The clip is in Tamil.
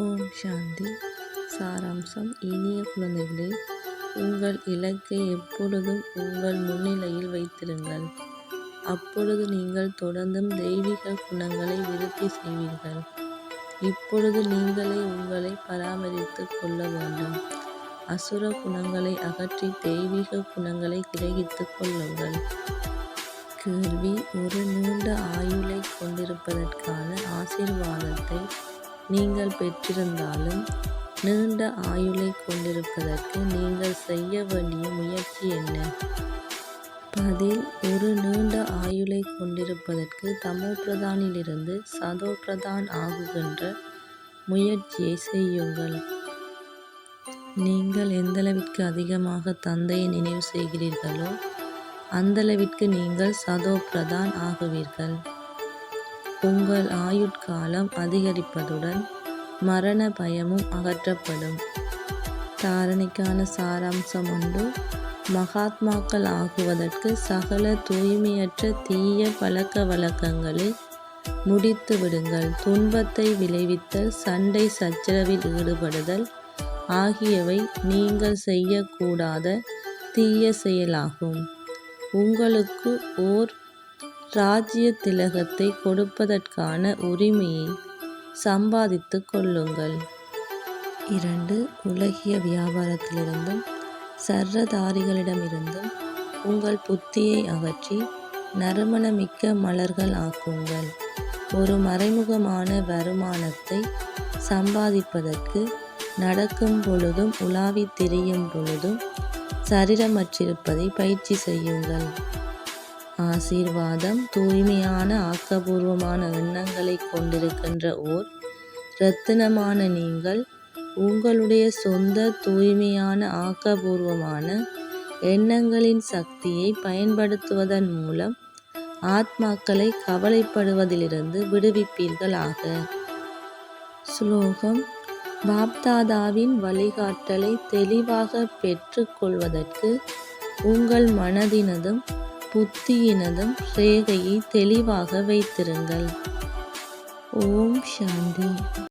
ஓம் சாந்தி. சாராம்சம். இனிய குழந்தைகளே உங்கள் இலக்கை எப்பொழுதும் உங்கள் முன்னிலையில் வைத்திருங்கள். அப்பொழுது நீங்கள் தொடர்ந்தும் தெய்வீக குணங்களை விருத்தி செய்வீர்கள். இப்பொழுது நீங்களே உங்களை பராமரித்துக் கொள்ள வேண்டும். அசுர குணங்களை அகற்றி தெய்வீக குணங்களை கிரகித்து கொள்ளுங்கள். கேள்வி ஒரு நீண்ட ஆயுளை கொண்டிருப்பதற்கான ஆசீர்வாதத்தை நீங்கள் பெற்றிருந்தாலும் நீண்ட ஆயுளை கொண்டிருப்பதற்கு நீங்கள் செய்ய வேண்டிய முயற்சி என்ன? பதில் ஒரு நீண்ட ஆயுளை கொண்டிருப்பதற்கு தமோபிரதானிலிருந்து பிரதானிலிருந்து சதோ பிரதான் ஆகுகின்ற முயற்சியை செய்யுங்கள். நீங்கள் எந்தளவிற்கு அதிகமாக தந்தையை நினைவு செய்கிறீர்களோ அந்தளவிற்கு நீங்கள் சதோ பிரதான் ஆகுவீர்கள். உங்கள் ஆயுட்காலம் அதிகரிப்பதுடன் மரண பயமும் அகற்றப்படும். தாரணைக்கான சாராம்சம் ஒன்று மகாத்மாக்கள் ஆகுவதற்கு சகல தூய்மையற்ற தீய பழக்க வழக்கங்களை முடித்து விடுங்கள். துன்பத்தை விளைவித்தல் சண்டை சச்சரவில் ஈடுபடுதல் ஆகியவை நீங்கள் செய்யக்கூடாத தீய செயலாகும். உங்களுக்கு ஓர் ராஜ்ய திலகத்தை கொடுப்பதற்கான உரிமையை சம்பாதித்துக் கொள்ளுங்கள். இரண்டு உலகிய வியாபாரத்திலிருந்தும் சர்ரதாரிகளிடமிருந்தும் உங்கள் புத்தியை அகற்றி நறுமணமிக்க மலர்கள் ஆக்குங்கள். ஒரு மறைமுகமான வருமானத்தை சம்பாதிப்பதற்கு நடக்கும் பொழுதும் உலாவி திரியும் பொழுதும் சரீரமற்றிருப்பதை பயிற்சி செய்யுங்கள். ஆசீர்வாதம் தூய்மையான ஆக்கபூர்வமான எண்ணங்களை கொண்டிருக்கின்ற ஓர் இரத்தினமான நீங்கள் உங்களுடைய சொந்த தூய்மையான ஆக்கபூர்வமான எண்ணங்களின் சக்தியை பயன்படுத்துவதன் மூலம் ஆத்மாக்களை கவலைப்படுவதிலிருந்து விடுவிப்பீர்களாக. ஸ்லோகம். பாப்தாதாவின் வழிகாட்டலை தெளிவாக பெற்றுக்கொள்வதற்கு உங்கள் மனதினதும் புத்தியினதும் ரேகையை தெளிவாக வைத்திருங்கள். ஓம் சாந்தி.